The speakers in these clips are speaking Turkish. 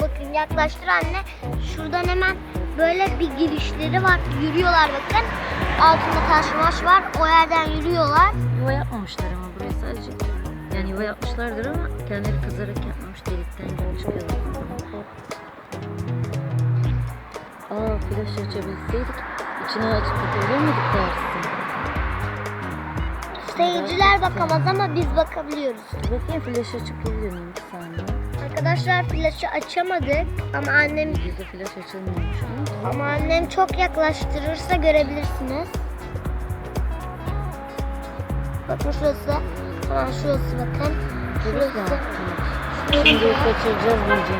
bakın yaklaştır anne. Şuradan hemen böyle bir girişleri var. Yürüyorlar bakın. Altında taş maş var. O yerden yürüyorlar. Yuva yapmamışlar ama buraya sadece. Yani yuva yapmışlardır ama kendileri kızarak yapmamış. Delikten girip çıkıyorlar. Aa flaş açabilseydik içine açıp kapatabilir miydik dersin? Seyirciler bakamaz ama biz bakabiliyoruz. Bakayım flaş açıp geliyor bir saniye. Arkadaşlar flaşı açamadık ama annem Bizde flaş açılmıyormuş ama. annem çok yaklaştırırsa görebilirsiniz. Bakın şurası. Hemen şurası bakın. Şurası. Şimdi kaçıracağız şey.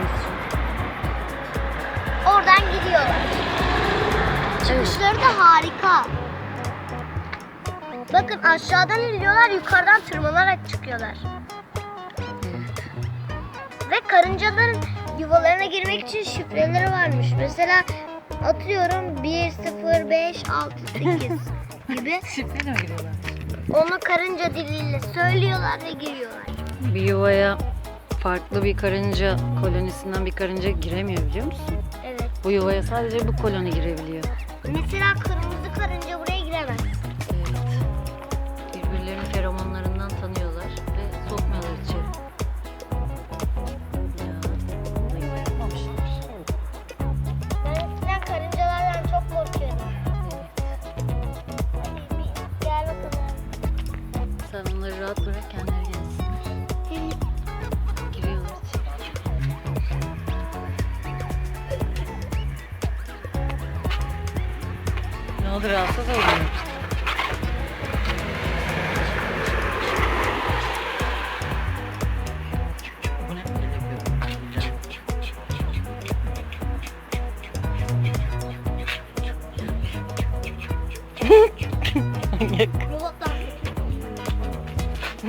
Oradan gidiyorlar. Çıkışları da harika. Bakın aşağıdan iniyorlar, yukarıdan tırmanarak çıkıyorlar. Karıncaların yuvalarına girmek için şifreleri varmış. Mesela atıyorum 1, 0, 5, 6, 8 gibi. Şifreyle mi giriyorlar? Onu karınca diliyle söylüyorlar ve giriyorlar. Bir yuvaya farklı bir karınca kolonisinden bir karınca giremiyor biliyor musun? Evet. Bu yuvaya sadece bu koloni girebiliyor. Mesela kırmızı Sen onları rahat bırak kendileri gelsinler. Giriyorlar içeri. Ne oldu rahatsız oldun mu?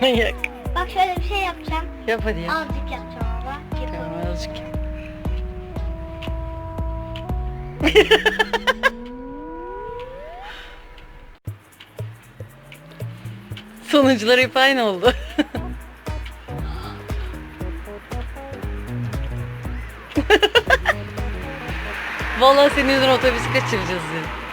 Manyak. Bak şöyle bir şey yapacağım. Yap hadi ya. Azıcık yapacağım ama. Tamam azıcık Sonuçlar hep aynı oldu. Vallahi senin yüzünden otobüsü kaçıracağız ya.